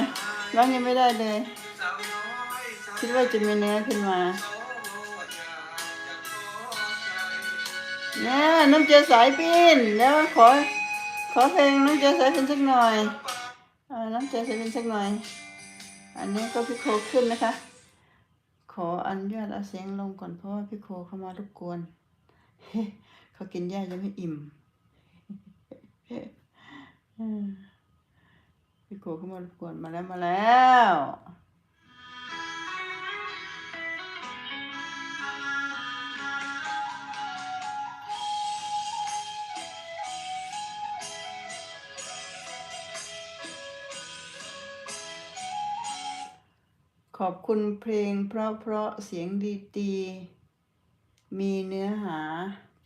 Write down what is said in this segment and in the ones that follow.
ยร้องยังไม่ได้เลย คิดว่าจะมีเนื้อขึ้นมาเนี่ยน้ำเจอสายพินแล้วขอ ขอเพลงน้ำเจอสายพินสักหน่อยอน้ำเจอสายพินสักหน่อย อันนี้ก็พี่โคขึ้นนะคะ ขออันุญาตเอาเสียงลงก่อนเพราะว่าพี่โคเข้ามารบกวนเขากินหญ้ายังไม่อิ่มอืม พี่โคเข้ามารบกวนมาแล้วมาแล้วขอบคุณเพลงเพราะเพราะเสียงดีๆ มีเนื้อหา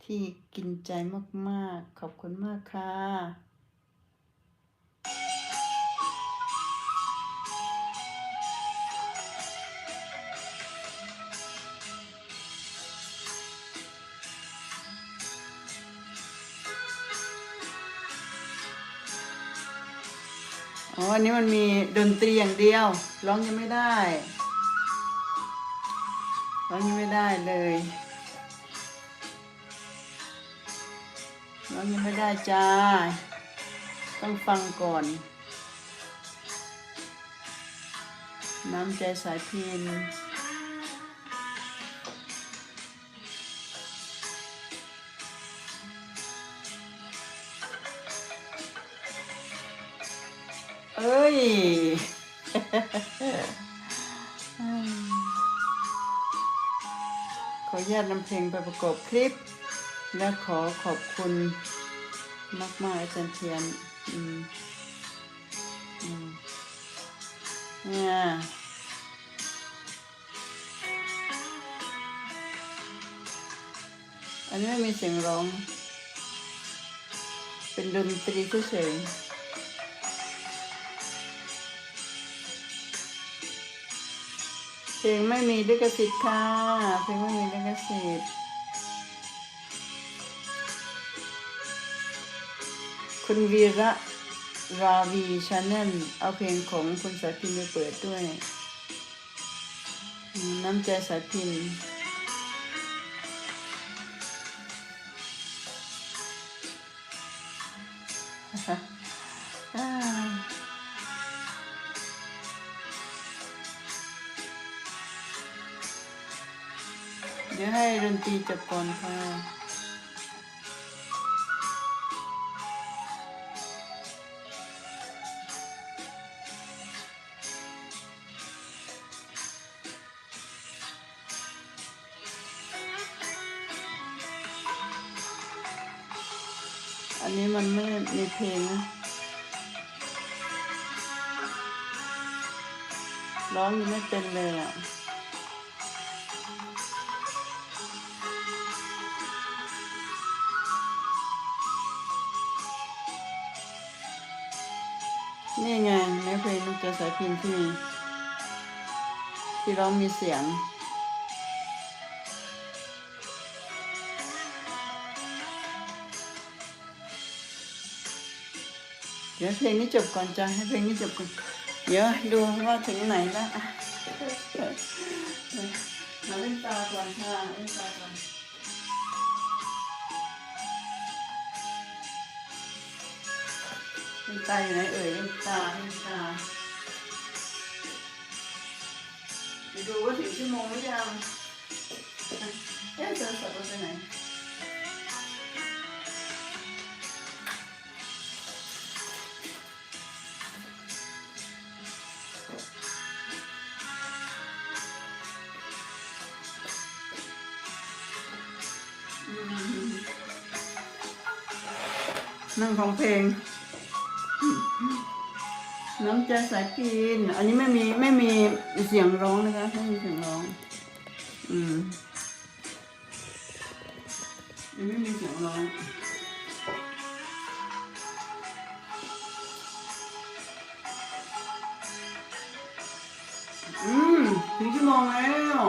ที่กินใจมากๆ ขอบคุณมากค่ะ อ๋ออันนี้มันมีดนตรีอย่างเดียว ร้องยังไม่ได้ ร้องยังไม่ได้เลย ร้องยังไม่ได้จ้า ต้องฟังก่อน น้ำใจสายพิน อ้ย ขออนุญาตนำเพลงไปประกอบคลิป และขอขอบคุณมากๆอาจารย์เทียนอืมอืมเนี่ยอันนี้ไม่มีเสียงร้อง เป็นดนตรีเฉยๆ ลงไม่มีลิขสิทธิ์ค่ะ เพลงไม่มีลิขสิทธิ์คุณวีระราวีชาแนลเอาเพลงของคุณสายพินไปเปิดด้วย น้ำใจสายพินอ่า เดี๋ยวให้ดนตรีจบก่อนค่ะ อันนี้มันไม่มีเพลงนะร้องยังไม่เป็นเลยอะ นี่ไงในเพลงลูกเจอสายพินที่มีที่ร้องมีเสียง เดี๋ยวเพลงนี้จบก่อนจ้ะให้เพลงนี้จบก่อนเดี๋ยวดูว่าถึงไหนแล้วอะมาเล่นตาก่อนค่ะเล่นตาก่อน ล่นตาอยู่ไหนเอ่ยเล่นตาเล่นตาเดี๋ยวดูว่าถึงชั่วโมงหรือยังเอ๊ะเจอสับไปไหนนั่งของเพลง น้ำใจสายพิน อันนี้ไม่มีไม่มีเสียงร้องนะคะไม่มีเสียงร้อง อืมอันนี้ไม่มีเสียงร้องอืมถึงชั่วโมงแล้ว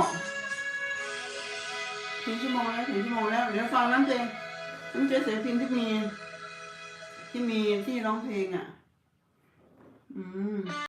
ถึงชั่วโมงแล้วถึงชั่วโมงแล้ว เดี๋ยวฟังน้ำเจน้ำเจสายพินที่มี ที่มีที่ร้องเพลงอะ อืม